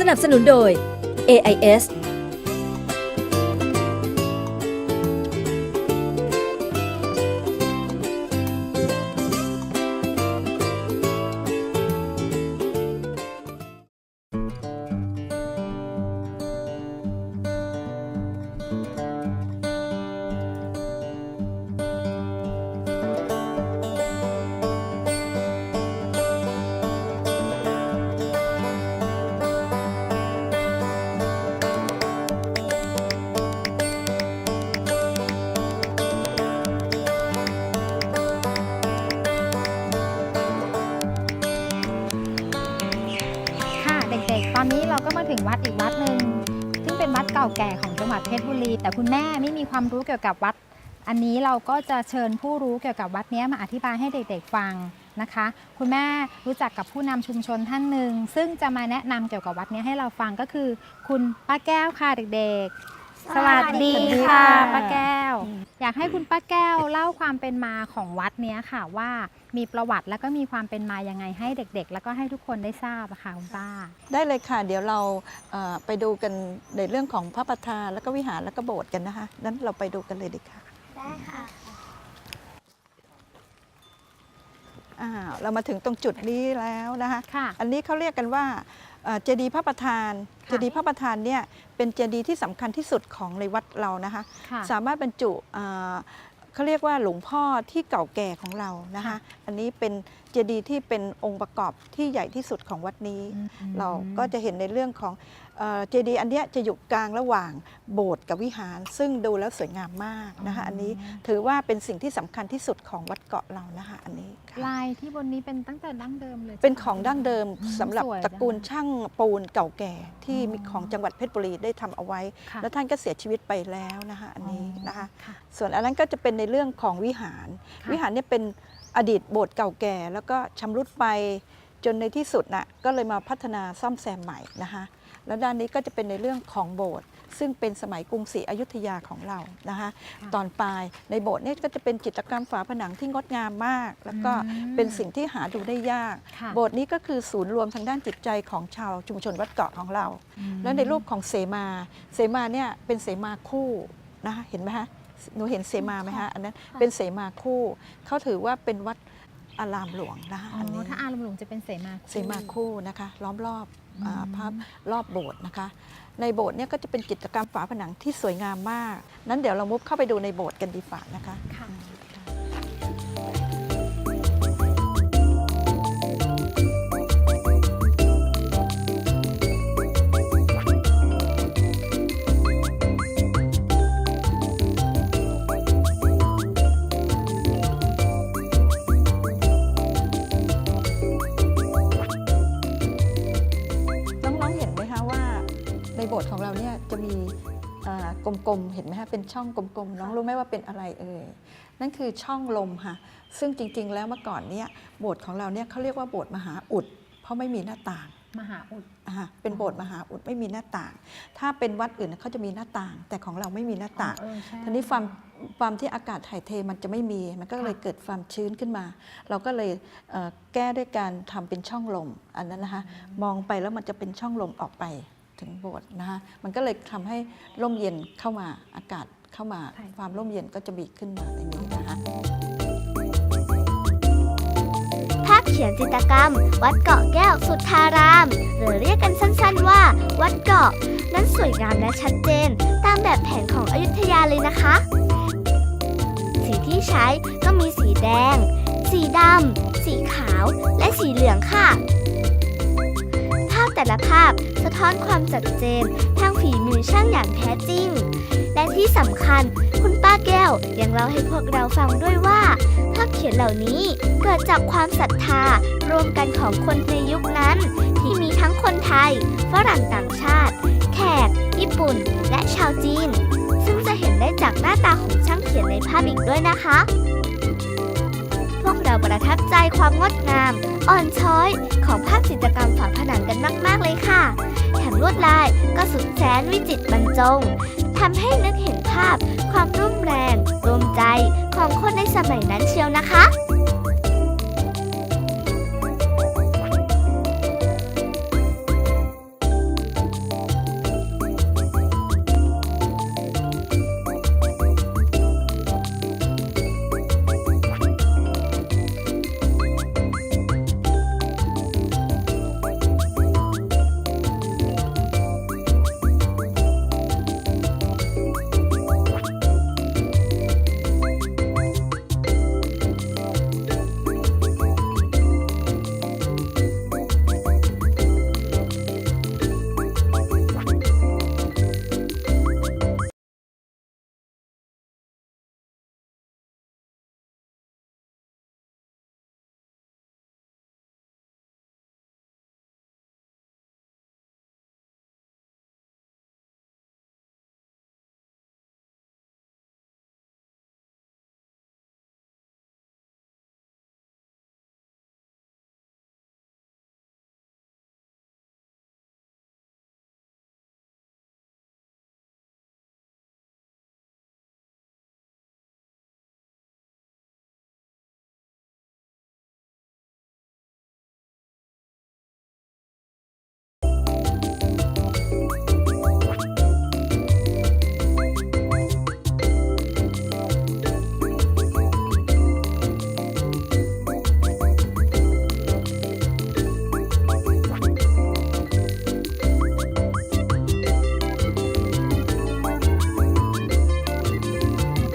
สนับสนุนโดย AIS ถึงวัดอีกวัดหนึ่งซึ่งเป็นวัดเก่าแก่ของจังหวัดเพชรบุรี แต่คุณแม่ไม่มีความรู้เกี่ยวกับวัด อันนี้เราก็จะเชิญผู้รู้เกี่ยวกับวัดนี้มาอธิบายให้เด็กๆฟังนะคะ คุณแม่รู้จักกับผู้นำชุมชนท่านหนึ่งซึ่งจะมาแนะนำเกี่ยวกับวัดนี้ให้เราฟังก็คือ คุณป้าแก้วค่ะเด็กๆ สวัสดีค่ะป้าแก้ว อยากให้คุณป้าแก้วเล่าความเป็นมาของวัดเนี้ยค่ะ ว่ามีประวัติแล้วก็มีความเป็นมายังไงให้เด็กๆ แล้วก็ให้ทุกคนได้ทราบอะค่ะคุณป้า ได้เลยค่ะ เดี๋ยวเราเอ่อไปดูกันในเรื่องของพระประธานแล้วก็วิหารแล้วก็โบสถ์กันนะคะนั้นเราไปดูกันเลยดีค่ะได้ค่ะอ่าเรามาถึงตรงจุดนี้แล้วนะคะ ค่ะ อันนี้เขาเรียกกันว่า เอ่อเจดีย์พระประธานค่ะเจดีย์พระประธานเนี่ยเป็นเจดีย์ที่สำคัญที่สุดของในวัดเรานะคะค่ะสามารถบรรจุเอ่อเขาเรียกว่าหลวงพ่อที่เก่าแก่ของเรานะคะค่ะอันนี้เป็นเจดีย์ที่เป็นองค์ประกอบที่ใหญ่ที่สุดของวัดนี้ เราก็จะเห็นในเรื่องของ เอ่อเจดีย์อันเนี้ยจะอยู่กลางระหว่างโบสถ์กับวิหาร ซึ่งดูแล้วสวยงามมากนะคะอันนี้ถือว่าเป็นสิ่งที่สำคัญที่สุดของวัดเกาะเรานะคะอันนี้ค่ะลายที่บนนี้เป็นตั้งแต่ดั้งเดิมเลย เป็นของดั้งเดิมอืมสำหรับสวยตระกูลจังช่างปูนเก่าแก่ที่อ๋อมีของจังหวัดเพชรบุรีได้ทำเอาไว้ค่ะแล้วท่านก็เสียชีวิตไปแล้วนะคะอันนี้นะคะค่ะส่วนอันนั้นก็จะเป็นในเรื่องของวิหารค่ะวิหารเนี่ยเป็นอดีตโบสถ์เก่าแก่ แล้วก็ชำรุดไปจนในที่สุดน่ะก็เลยมาพัฒนาซ่อมแซมใหม่นะคะ แล้วด้านนี้ก็จะเป็นในเรื่องของโบสถ์ซึ่งเป็นสมัยกรุงศรีอยุธยาของเรานะคะค่ะตอนปลายในโบสถ์เนี่ยก็จะเป็นจิตรกรรมฝาผนังที่งดงามมาก แล้วก็อืมเป็นสิ่งที่หาดูได้ยากค่ะโบสถ์นี้ก็คือศูนย์รวมทางด้านจิตใจของชาวชุมชนวัดเกาะของเราอืมแล้วในรูปของเสมาเสมาเนี่ยเป็นเสมาคู่นะคะเห็นไหมฮะหนูเห็นเสมาไหมฮะอันนั้นเป็นเสมาคู่เขาถือว่าเป็นวัด อารามหลวงนะคะอ๋อันนี้อถ้าอารมณ์หลวงจะเป็นเสมาเสมาคู่นะคะ ล้อมรอบอืมอ่าพระรอบโบสถ์นะคะ ในโบสถ์เนี่ยก็จะเป็นจิตรกรรมฝาผนังที่สวยงามมาก นั้นเดี๋ยวเรามุบเข้าไปดูในโบสถ์กันดีฝ่านะคะ กลมๆ เห็นไหมคะเป็นช่องกลมๆ น้องรู้ไหมว่าเป็นอะไรเอ่ย นั่นคือช่องลมค่ะ ซึ่งจริงๆ แล้วเมื่อก่อนเนี่ยโบสถ์ของเราเนี่ยเขาเรียกว่าโบสถ์มหาอุด เพราะไม่มีหน้าต่าง มหาอุดอ่าเป็นโบสถ์มหาอุดไม่มีหน้าต่าง ถ้าเป็นวัดอื่นเขาจะมีหน้าต่าง แต่ของเราไม่มีหน้าต่าง เออใช่ทีนี้ความความที่อากาศถ่ายเทมันจะไม่มี มันก็เลยเกิดความชื้นขึ้นมา เราก็เลยเอ่อแก้ด้วยการทำเป็นช่องลมอันนั้นนะคะ มองไปแล้วมันจะเป็นช่องลมออกไป ถึงโบสถ์นะคะมันก็เลยทำให้ร่มเย็นเข้ามาอากาศเข้ามาใช่ความร่มเย็นก็จะมีขึ้นมาอย่างนี้นะคะภาพเขียนจิตรกรรม วัดเกาะแก้วสุทธาราม หรือเรียกกันสั้นๆว่า วัดเกาะ นั้นสวยงามและชัดเจน ตามแบบแผนของอยุธยาเลยนะคะ สีที่ใช้ก็มีสีแดง สีดำสีขาวและสีเหลืองค่ะภาพ แต่ละภาพ สะท้อนความจัดเจนทางฝีมือช่างอย่างแท้จริง และที่สำคัญคุณป้าแก้วยังเล่าให้พวกเราฟังด้วยว่า ภาพเขียนเหล่านี้เกิดจากความศรัทธารวมกันของคนในยุคนั้น ที่มีทั้งคนไทย ฝรั่งต่างชาติ แขก ญี่ปุ่น และชาวจีน ซึ่งจะเห็นได้จากหน้าตาของช่างเขียนในภาพอีกด้วยนะคะพวกเราประทับใจความงดงาม อ่อนช้อย ของภาพจิตรกรรม มากๆเลยค่ะ แถมลวดลายก็สุดแสนวิจิตรบรรจงทำให้นึกเห็นภาพความรุ่มแรงรวมใจของคนในสมัยนั้นเชียวนะคะ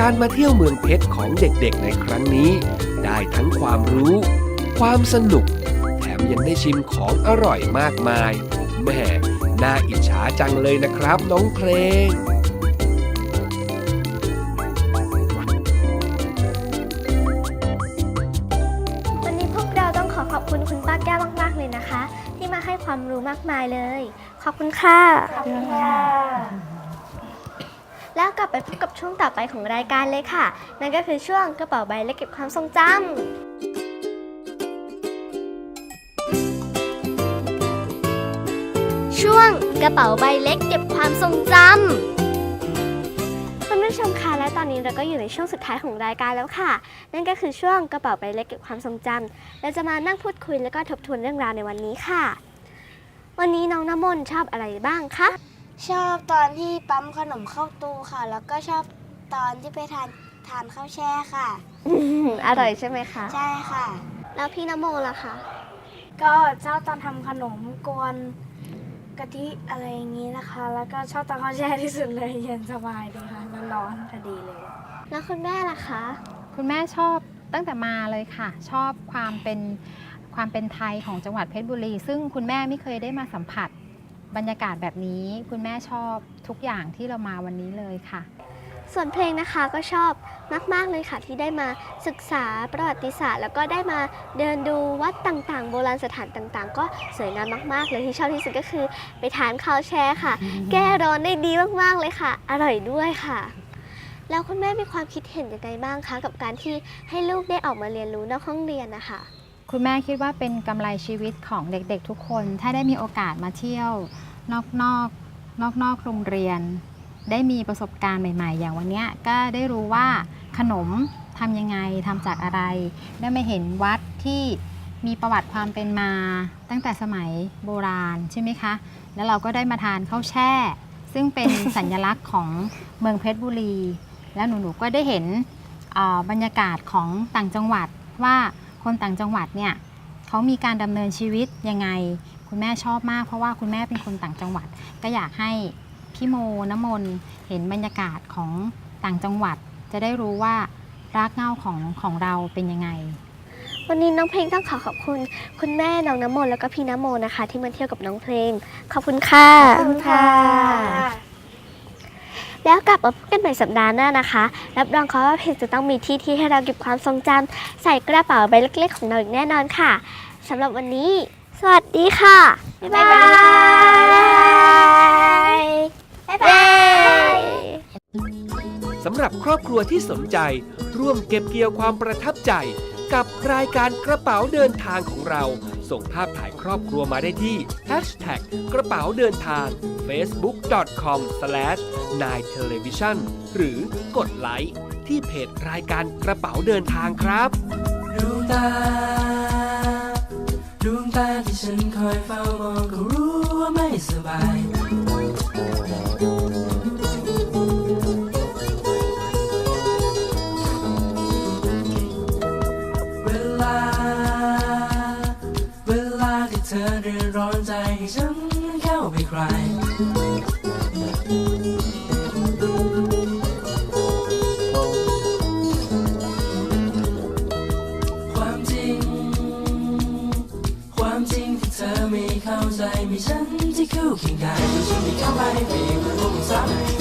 การมาเที่ยวเมืองเพชรของเด็กๆในครั้งนี้ ได้ทั้งความรู้ ความสนุก แถมยังได้ชิมของอร่อยมากมายแหม่น่าอิจฉาจังเลยนะครับน้องเพลงวันนี้พวกเราต้องขอขอบคุณคุณป้าแก้วมากๆเลยนะคะที่มาให้ความรู้มากมายเลย ขอบคุณค่ะ แล้วกลับไปพบกับช่วงต่อไปของรายการเลยค่ะ นั่นก็คือช่วงกระเป๋าใบเล็กเก็บความทรงจำช่วงกระเป๋าใบเล็กเก็บความทรงจำคุณผู้ชมคะและตอนนี้เราก็อยู่ในช่วงสุดท้ายของรายการแล้วค่ะ นั่นก็คือช่วงกระเป๋าใบเล็กเก็บความทรงจำเราจะมานั่งพูดคุยแล้วก็ทบทวนเรื่องราวในวันนี้ค่ะ วันนี้น้องน้ำมนต์ชอบอะไรบ้างคะ ชอบตอนที่ปั๊มขนมเข้าตู้ค่ะ แล้วก็ชอบตอนที่ไปทานทานข้าวแช่ค่ะอืมอร่อยใช่ไหมคะ ใช่ค่ะ แล้วพี่น้ำโมล่ะคะ ก็ชอบตอนทำขนมกวนกะทิอะไรอย่างนี้นะคะ แล้วก็ชอบตอนข้าวแช่ที่สุดเลยเย็นสบายดีค่ะร้อนๆพอดีเลย แล้วคุณแม่ล่ะคะ คุณแม่ชอบตั้งแต่มาเลยค่ะ ชอบความเป็นความเป็นไทยของจังหวัดเพชรบุรี ซึ่งคุณแม่ไม่เคยได้มาสัมผัส บรรยากาศแบบนี้คุณแม่ชอบทุกอย่างที่เรามาวันนี้เลยค่ะ ส่วนเพลงนะคะก็ชอบมาก ๆ เลยค่ะ ที่ได้มาศึกษาประวัติศาสตร์ แล้วก็ได้มาเดินดูวัดต่างๆ โบราณสถานต่างๆ ก็สวยงามมาก ๆ เลยที่ชอบที่สุดก็คือ ไปทานข้าวแช่ค่ะ แก้ร้อนได้ดีมากๆเลยค่ะ อร่อยด้วยค่ะ แล้วคุณแม่มีความคิดเห็นยังไงบ้างคะกับการที่ให้ลูกได้ออกมาเรียนรู้นอกห้องเรียนนะคะ คุณแม่คิดว่าเป็นกำไรชีวิตของเด็กๆทุกคน ถ้าได้มีโอกาสมาเที่ยวนอกนอกนอกนอกโรงเรียน ได้มีประสบการณ์ใหม่ ๆ อย่างวันนี้ก็ได้รู้ว่าขนมทำยังไงทำจากอะไร ได้มาเห็นวัดที่มีประวัติความเป็นมาตั้งแต่สมัยโบราณใช่ไหมคะ แล้วเราก็ได้มาทานข้าวแช่ ซึ่งเป็นสัญลักษณ์ของเมืองเพชรบุรี แล้วหนูๆก็ได้เห็นบรรยากาศของต่างจังหวัดว่า คนต่างจังหวัดเนี่ยเขามีการดำเนินชีวิตยังไง คุณแม่ชอบมากเพราะว่าคุณแม่เป็นคนต่างจังหวัด ก็อยากให้พี่โมน้ำมนต์เห็นบรรยากาศของต่างจังหวัด จะได้รู้ว่ารากเหง้าของของเราเป็นยังไง วันนี้น้องเพลงต้องขอขอบคุณ คุณแม่น้องน้ำมนต์แล้วก็พี่น้ำโมนะคะ ที่มาเที่ยวกับน้องเพลง ขอบคุณค่ะ ขอบคุณค่ะ แล้วกลับมาพบกันใหม่สัปดาห์หน้านะคะ รับรองค่ะว่าเพจจะต้องมีที่ที่ให้เราเก็บความทรงจำใส่กระเป๋าใบเล็กๆของเราอีกแน่นอนค่ะสำหรับวันนี้ สวัสดีค่ะ บ๊ายบาย บ๊ายบายสำหรับครอบครัวที่สนใจ ร่วมเก็บเกี่ยวความประทับใจ กับรายการกระเป๋าเดินทางของเรา ส่งภาพถ่ายครอบครัวมาได้ที่ Hashtag กระเป๋าเดินทาง facebook.com slash n i television หรือกดไลค์ที่เพจรายการกระเป๋าเดินทางครับดวงตาดวงตาที่ฉันคอยเฝ้ามองก็รู้ว่าไม่สบาย ที่เธอเดือดร้อนใจให้ฉันเข้าไปใคลายความจริง ความจริงที่เธอไม่เข้าใจมีฉันที่คู่เคียงกายที่ฉันไม่เข้าไปเพียงมันรู้ซ้ำ